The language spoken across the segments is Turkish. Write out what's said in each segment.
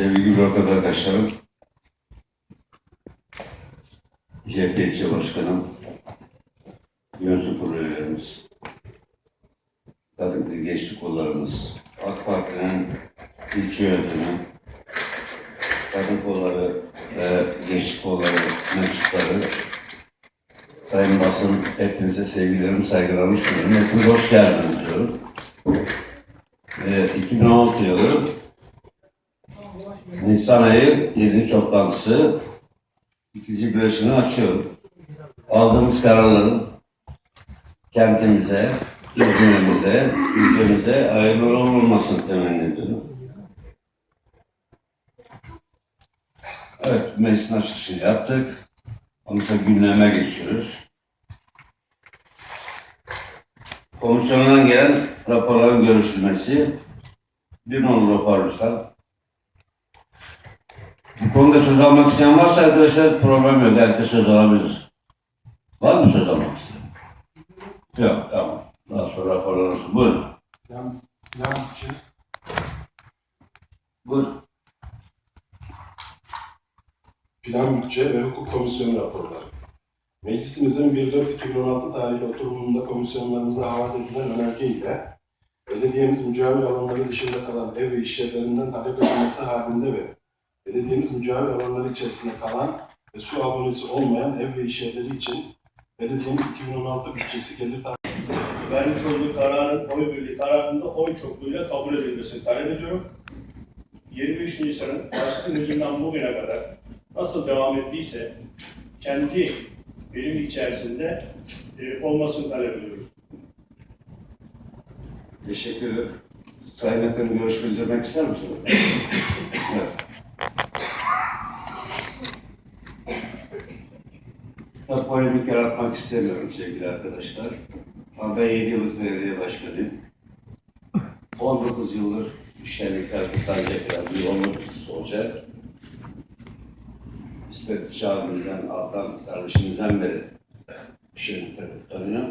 sevgili bürokrat arkadaşlarım, ilçe başkanım, yönetim kurulu üyelerimiz, kadın gençlik kollarımız, AK Parti'nin ilçe yönetimi, kadın kolları ve gençlik kolları mensupları, sayın basın, hepinize sevgilerimi, saygılarımı sunuyorum. Hepiniz hoş geldiniz diyorum. Ee, 2016 yılı Nisan ayı 7. toplantısı ikinci birleşimini açıyorum. Aldığımız kararların kentimize, İzmir'imize, ülkemize hayırlı olmasını temenni ediyorum. Evet, meclisin açılışını yaptık. Ondan sonra gündeme geçiyoruz. Komisyondan gelen raporların görüşülmesi. Bir numaralı rapor lütfen. Bu konuda söz almak isteyen varsa arkadaşlar problem yok. Herkes söz alabilir. Var mı söz almak isteyen? Yok, tamam. Daha sonra raporlar olsun. Buyurun. Plan, plan için Buyurun. Plan Bütçe ve Hukuk Komisyonu raporları. Meclisimizin 1.4.2016 tarihli oturumunda komisyonlarımıza havale edilen önerge ile belediyemiz mücavir alanları dışında kalan ev ve iş yerlerinden talep edilmesi halinde ve belediyemiz mücavir alanları içerisinde kalan ve su abonesi olmayan ev ve iş yerleri için belediyemiz 2016 bütçesi gelir vermiş olduğu kararın oy birliği kararında oy çokluğuyla kabul edilmesini talep ediyorum. 23 Nisan'ın başlı gücünden bugüne kadar nasıl devam ettiyse kendi bilim içerisinde e, olmasını talep ediyoruz. Teşekkür ederim. Sayın Akın görüş bildirmek ister misiniz? evet. Polemik yaratmak istemiyorum sevgili arkadaşlar. Ama ben 7 yıllık belediye başkanıyım. 19 yıldır müşterikler kutlanacak yani bir 19 olacak. İsmet Şahin'den, Altan kardeşimizden beri müşterikler kutlanıyor.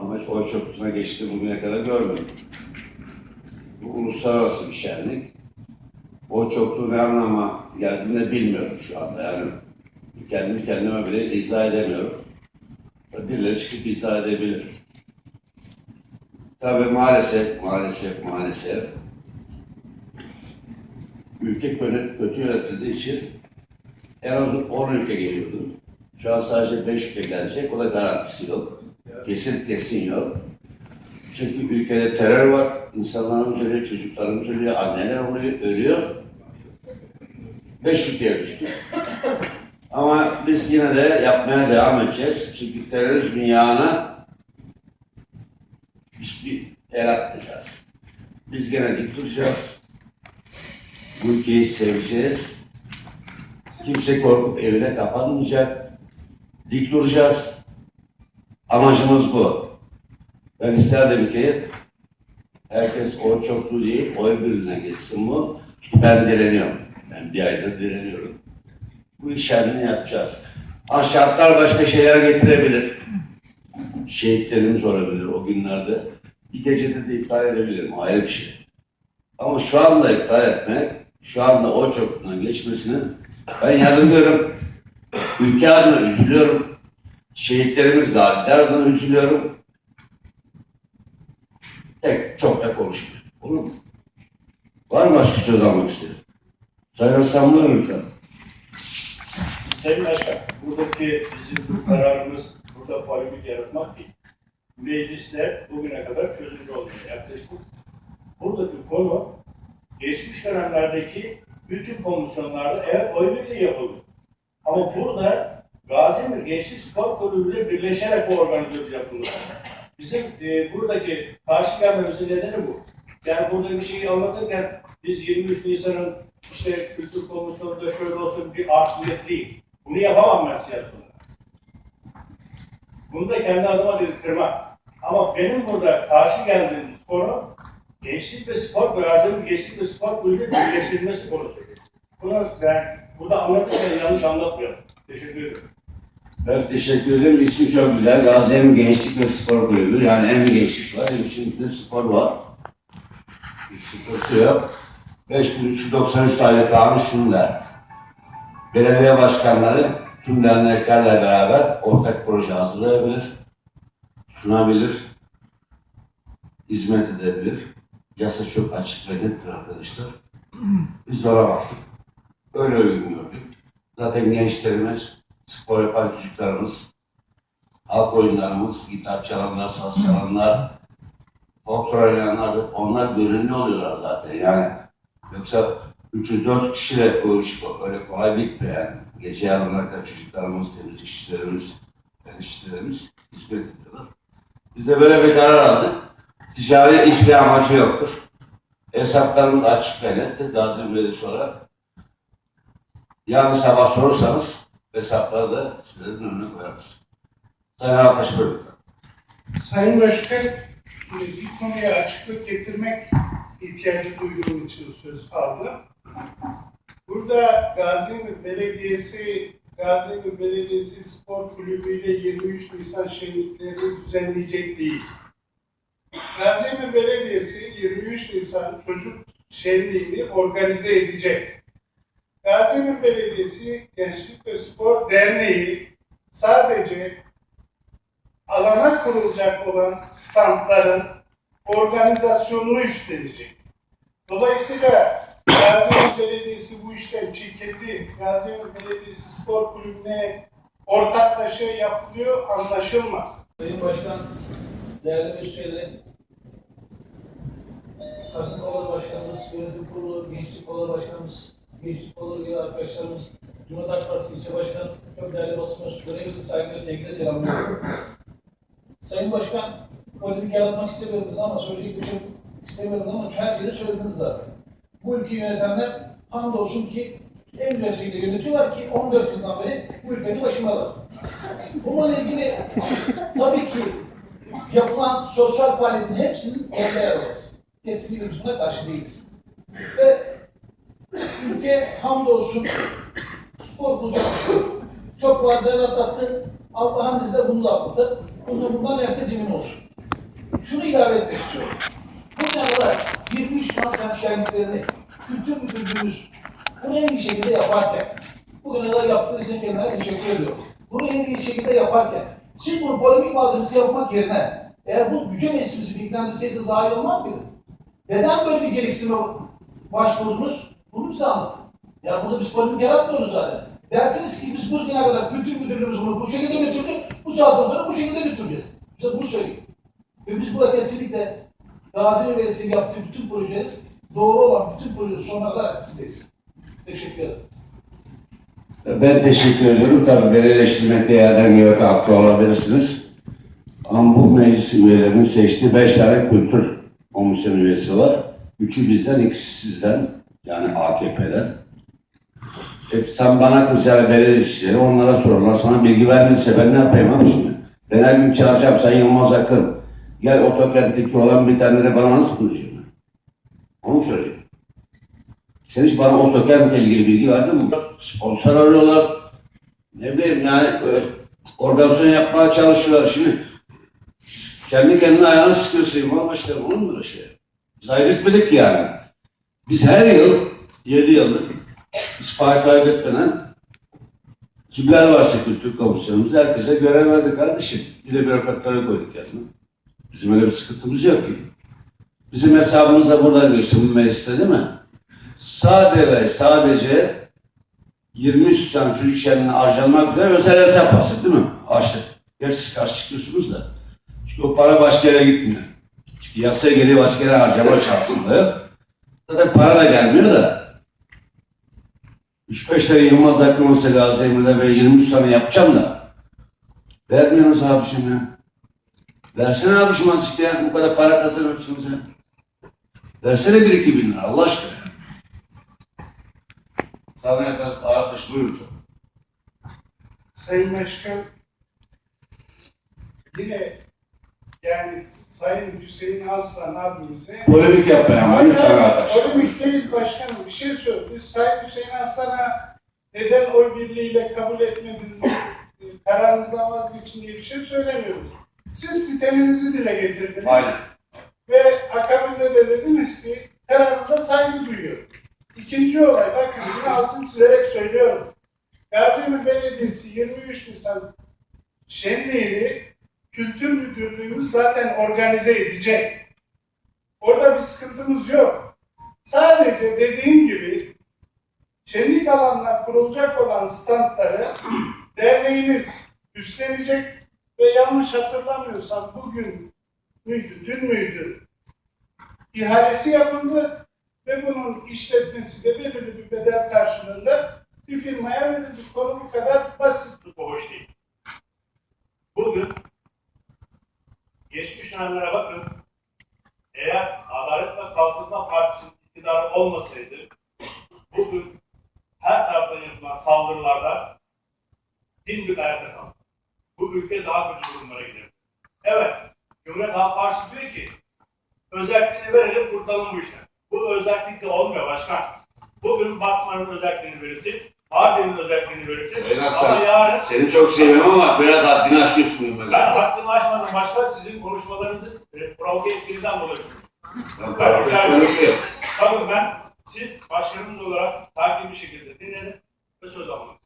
Ama hiç oy çokluğuna geçti bugüne kadar görmedim. Bu uluslararası bir şenlik. Oy çokluğu ne anlama geldiğini de bilmiyorum şu anda. Yani kendimi kendime bile izah edemiyorum. Birileri çıkıp izah edebilir. Tabii maalesef, maalesef, maalesef ülke kötü yönetildiği için en az 10 ülke geliyordu. Şu an sadece 5 ülke gelecek. O da garantisi yok. Kesin kesin yok. Çünkü ülkede terör var. İnsanlarımız ölüyor, çocuklarımız ölüyor, anneler oluyor, ölüyor. Beş ülkeye düştük. Ama biz yine de yapmaya devam edeceğiz. Çünkü terörizmin yağına biz bir el atmayacağız. Biz gene dik duracağız. Bu ülkeyi seveceğiz. Kimse korkup evine kapanmayacak. Dik duracağız. Amacımız bu. Ben isterdim ki herkes oy çokluğu değil, oy birliğine geçsin bu. Çünkü ben direniyorum. Ben bir aydır direniyorum. Bu işlemini yapacağız. Ha şartlar başka şeyler getirebilir. Şehitlerimiz olabilir o günlerde. Bir gecede de iptal edebilirim. Ayrı bir şey. Ama şu anda iptal etmek, şu anda o çokluğundan geçmesini ben yarılıyorum. Ülke adına üzülüyorum. Şehitlerimiz, gaziler adına üzülüyorum. Tek, çok da konuşmuyor. Olur mu? Var mı başka söz almak isteyen? Sayın Aslan buyurun lütfen. Sayın Başkan, buradaki bizim kararımız burada polemik yaratmak değil. Meclisler bugüne kadar çözücü olmaya yaklaştık. Buradaki konu geçmiş dönemlerdeki bütün komisyonlarda evet oy birliği yapıldı. Ama burada Gaziantep Gençlik Spor Kulübü birleşerek bu organizasyon yapıldı. Bizim e, buradaki karşı gelmemizin nedeni bu. Yani burada bir şeyi anlatırken biz 23 Nisan'ın işte kültür komisyonunda şöyle olsun bir art niyet değil. Bunu yapamam ben siyasetle. Bunu da kendi adıma dedirtmem. Ama benim burada karşı geldiğim konu gençlik ve spor Gaziantep Gençlik ve Spor Kulübü birleştirilmesi konusu. Bunu ben burada anlatırken yanlış anlatmıyorum. Teşekkür ederim. Ben teşekkür ederim. İsmi çok güzel. Gaziantep Gençlik ve Spor Kulübü. Yani hem gençlik var hem şimdi spor var. Bir sıkıntı yok. 5393 tane kanun şunu der. Belediye başkanları tüm derneklerle beraber ortak proje hazırlayabilir, sunabilir, hizmet edebilir. Yasa çok açık ve nettir arkadaşlar. Biz ona baktık. Öyle uygun. Zaten gençlerimiz, spor yapan çocuklarımız, halk oyunlarımız, gitar çalanlar, saz çalanlar, folklor oynayanlar, onlar gönüllü oluyorlar zaten yani. Yoksa 304 kişiyle iş öyle kolay bitmiyor yani. Gece yarınlara kadar çocuklarımız, temizlik işçilerimiz, fen işçilerimiz hizmet ediyorlar. Biz de böyle bir karar aldık. Ticari hiçbir amacı yoktur. Hesaplarımız açık ve nettir. Gazi Belediyesi olarak. Yarın sabah sorursanız hesapları da sizlerin önüne koyarız. Sayın Arkadaş buyurun. Sayın Başkan, bir konuya açıklık getirmek ihtiyacı duyduğum için söz aldım. Burada Gaziantep Belediyesi, Gaziantep Belediyesi Spor Kulübü ile 23 Nisan şenliklerini düzenleyecek değil. Gaziantep Belediyesi 23 Nisan çocuk şenliğini organize edecek. Gaziantep Belediyesi Gençlik ve Spor Derneği sadece alana kurulacak olan standların organizasyonunu üstlenecek. Dolayısıyla Gaziantep Belediyesi bu işten çekildi. Gaziantep Belediyesi Spor Kulübü'ne ortaklaşa yapılıyor anlaşılmasın. Sayın Başkan, değerli müşterilerim, Kadın Kolları Başkanımız, Yönetim Kurulu, Gençlik Kolları Başkanımız, Gençlik Kolları üye arkadaşlarımız, Cumhuriyet Halk Partisi İlçe Başkanı, çok değerli basın mensupları, saygı ve sevgiyle selamlıyorum. Sayın Başkan, polemik yaratmak istemiyordunuz ama söyleyecek bir şey istemiyordunuz ama her şeyi söylediniz zaten. Bu ülkeyi yönetenler hamdolsun ki en güzel yönetiyorlar ki 14 yıldan beri bu ülkenin başındalar. Bununla ilgili tabii ki yapılan sosyal faaliyetin hepsinin ortaya alacağız. Kesinlikle biz buna karşı değiliz. Ve ülke hamdolsun korkulacak şey. Çok faydalı atlattı. Allah'ın izniyle bunu da atlattı. Bunu bundan herkes emin olsun. Şunu ilave etmek istiyorum. Bugüne kadar 23 Nisan şenliklerini kültür müdürlüğümüz bunu en iyi şekilde yaparken, bugüne kadar yaptığınız için kendine teşekkür ediyorum. Bunu en iyi şekilde yaparken, siz bunu polemik malzemesi yapmak yerine, eğer bu güce meclisimizi bilgilendirseydiniz daha iyi olmaz mıydı? Neden böyle bir gereksinime başvurdunuz? Bunu bize anlatın. Ya burada biz polemik yaratmıyoruz zaten. Dersiniz ki biz bugüne kadar kültür müdürlüğümüz bunu bu şekilde götürdü, bu saatten sonra bu şekilde götüreceğiz. İşte bunu söyleyeyim. Ve biz burada kesinlikle Gazi Üniversitesi'nin yaptığı bütün projelerin doğru olan bütün projelerin sonuna kadar arkasındayız. Teşekkür ederim. Ben teşekkür ediyorum. Tabii beni eleştirmekte yerden göre haklı olabilirsiniz. Ama bu meclis üyelerinin seçtiği beş tane kültür komisyon üyesi var. Üçü bizden, ikisi sizden. Yani AKP'den. E, sen bana kızacaksın belediye işleri, onlara sorarlar. Sana bilgi vermediyse ben ne yapayım abi şimdi? Ben her gün çağıracağım, sen Yılmaz Akın. Gel otokentteki olan de bana nasıl konuşuyorsun? Onu söyleyeyim. Sen hiç bana otokentle ilgili bilgi verdin mi? Sponsor arıyorlar. Ne bileyim yani e, organizasyon yapmaya çalışıyorlar. Şimdi kendi kendine ayağını sıkıyorsun İmam Başkanım. Olur mu şey? Biz ayrıtmadık yani. Biz her yıl, 7 yıldır ispaya kaybetmeden kimler varsa kültür komisyonumuzda herkese görev verdik kardeşim. Bir de bürokratlara koyduk yani. Bizim öyle bir sıkıntımız yok ki. Bizim hesabımız da buradan geçti bu mecliste değil mi? Sade ve sadece 23 tane çocuk şenliğine harcanmak üzere özel hesap açtık değil mi? Açtık. Gerçi siz karşı çıkıyorsunuz da. Çünkü o para başka yere gitmiyor. Çünkü yasaya geliyor başka yere harcama çarpsında. Zaten para da gelmiyor da. 3-5 tane Yılmaz Akın olsa Gazi Emir'de ben 23 tane yapacağım da. Vermiyorsunuz abişim ya. Versene abişim azıcık ya. Bu kadar para kazanıyorsunuz ya. Versene bir iki bin lira Allah aşkına. Sana yakın arkadaş buyurun. Sayın Başkan, yine yani Sayın Hüseyin Aslan abimize Polemik yapmayın ama lütfen arkadaş. Polemik değil başkanım. Bir şey söyleyeyim. Biz Sayın Hüseyin Aslan'a neden oy birliğiyle kabul etmediniz, e, kararınızdan vazgeçin diye bir şey söylemiyoruz. Siz siteminizi dile getirdiniz. Aynen. Ve akabinde de dediniz ki kararınıza saygı duyuyorum. İkinci olay, bakın yine altını çizerek söylüyorum. Gaziantep Belediyesi 23 Nisan şenliğini Kültür Müdürlüğümüz zaten organize edecek. Orada bir sıkıntımız yok. Sadece dediğim gibi şenlik alanına kurulacak olan standları derneğimiz üstlenecek ve yanlış hatırlamıyorsam bugün müydü, dün müydü ihalesi yapıldı ve bunun işletmesi de belirli bir bedel karşılığında bir firmaya verildi. Konu bu kadar basit. Bu hoş değil. Bugün geçmiş dönemlere bakın. Eğer Adalet ve Kalkınma Partisi'nin iktidarı olmasaydı bugün her taraftan yapılan saldırılarda dimdik ayakta kaldı. Bu ülke daha kötü durumlara gider. Evet, Cumhuriyet Halk Partisi diyor ki özelliğini verelim kurtulalım bu işten. Bu özellik de olmuyor başkan. Bugün Batman'ın özelliğini verirsin, Mardin'in özelliğini verirsin. Sayın Ama Aslan, yarın Seni çok seviyorum ama biraz haddini aşıyorsun. böyle. ben hakkımı açmadım başka sizin konuşmalarınızı e, provoke ettiğinizden dolayı. Ben provokatörlük yok. Bakın ben siz başkanımız olarak sakin bir şekilde dinledim ve söz almak.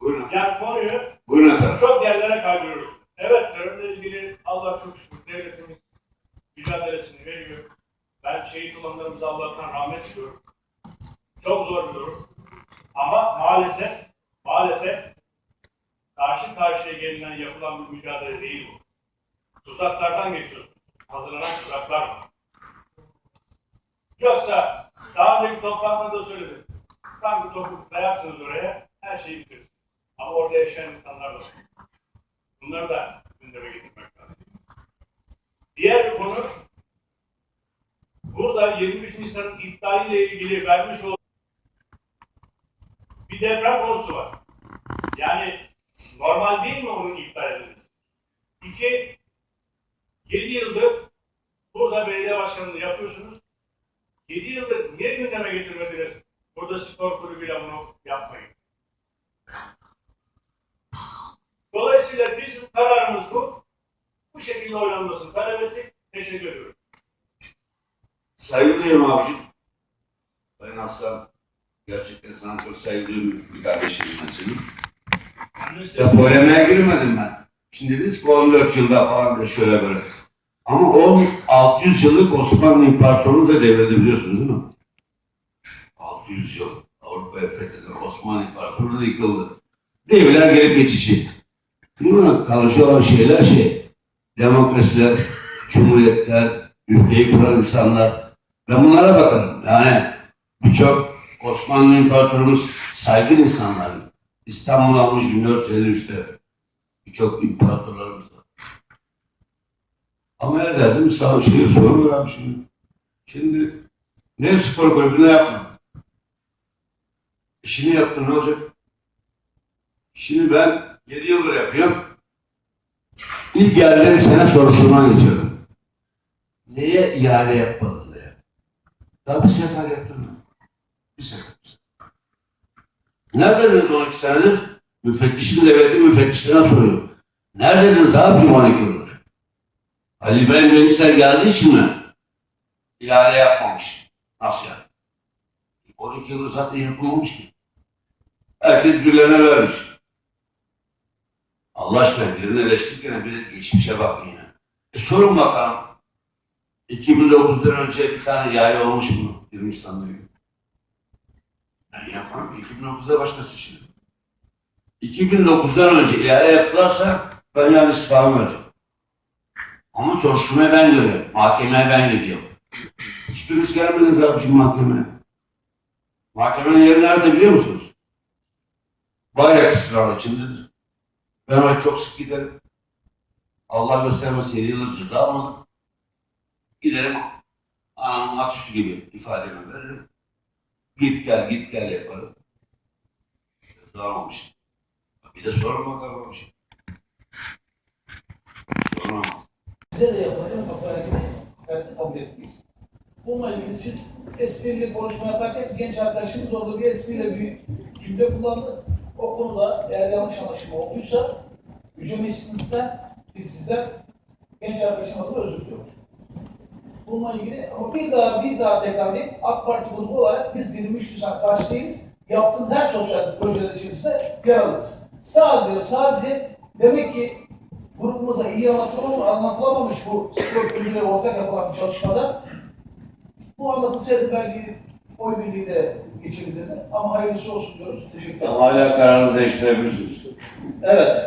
Buyurun. Yani konuyu Buyurun efendim. çok yerlere kaydırıyoruz. Evet terörle ilgili Allah çok şükür devletimiz mücadelesini veriyor. Ben şehit olanlarımıza Allah'tan rahmet diliyorum. Çok zor bir durum. Maalesef, maalesef karşı karşıya gelinen yapılan bir mücadele değil bu. Tuzaklardan geçiyorsun. Hazırlanan tuzaklar var. Yoksa daha önceki toplantıda söyledim. Tam bir topuk dayarsınız oraya, her şeyi bitirirsiniz. Ama orada yaşayan insanlar da var. Bunları da gündeme getirmek lazım. Diğer bir konu, burada 23 Nisan'ın iptaliyle ilgili vermiş olduğu bir deprem konusu var. Yani normal değil mi onun iptal edilmesi? İki, 7 yıldır burada belediye başkanlığı yapıyorsunuz. 7 yıldır niye gündeme getirmediniz? Burada spor kulübüyle bunu yapmayın. Dolayısıyla bizim kararımız bu. Bu şekilde oynanmasını talep ettik. Teşekkür ediyorum. Saygı duyuyorum abiciğim. Sayın Aslan, gerçekten sana çok duyuyorum bir kardeşim ben senin. Ya polemiğe girmedim ben. Şimdi biz ki 14 yılda falan da şöyle böyle. Ama 10 600 yıllık Osmanlı İmparatorluğu da devrede biliyorsunuz değil mi? 600 yıl Avrupa'ya fetheden Osmanlı İmparatorluğu da yıkıldı. Devler gelip geçici. Buna kalıcı olan şeyler şey. Demokrasiler, cumhuriyetler, ülkeyi kuran insanlar. Ben bunlara bakarım. Yani birçok Osmanlı İmparatorumuz saygın insanlar. İstanbul almış 1453'te. Birçok imparatorlarımız var. Ama her derdim şey sorun var abi şimdi. Şimdi ne spor kulübü ne yapma. İşini yaptın ne olacak? Şimdi ben 7 yıldır yapıyorum. İlk geldiğim sene soruşturma geçiyorum. Neye ihale yapmadın diye. Daha bir sefer yaptım ben. Bir sefer. bir sefer. Neredediniz 12 senedir? Müfettişin devleti müfettişlerine soruyor. Neredediniz abicim 12 yıldır? Ali İbrahim Gençler geldiği için mi? İhale yapmamış. Nasıl yani? 12 yıldır zaten yapılmamış ki. Herkes birilerine vermiş. Allah aşkına birini eleştirirken bir de geçmişe bakın ya. E sorun bakalım. 2009'dan önce bir tane ihale olmuş mu? 20 sandığı. Ben yapmam. 2009'da başkası şimdi. 2009'dan önce ihale yaptılarsa ben yani istifamı vereceğim. Ama soruşturmaya ben görüyorum. Mahkemeye ben gidiyorum. Hiçbiriniz gelmediniz abi şimdi mahkemeye. Mahkemenin yeri nerede biliyor musunuz? Bayrak ısrarı içindedir. Ben oraya çok sık giderim. Allah göstermesin 7 yıldır ceza almadım. Giderim anamın atüstü gibi ifademi veririm. Git gel git gel yaparım. Ceza almamıştım. Bir de olmuş. Sorun ama. Size de yapılacak ben kabul etmeyiz. Bununla ilgili siz esprili konuşma yaparken genç arkadaşımız orada bir espriyle bir cümle kullandı. O konuda eğer yanlış anlaşılma olduysa Yüce Meclisimizden biz sizden genç arkadaşım adına özür diliyoruz. Bununla ilgili ama bir daha bir daha tekrarlayayım. AK Parti grubu olarak biz 23 Nisan karşıyız. Yaptığımız her sosyal projelerin içerisinde yer alırız. Sadece sadece demek ki grubumuza iyi anlatılamamış, anlatılamamış bu spor kulübüyle ortak yapılan bir çalışmada bu anlatılsaydı belki oy birliğiyle geçebilirdi. Ama hayırlısı olsun diyoruz. Teşekkür ederim. Hala kararınızı değiştirebilirsiniz. Evet.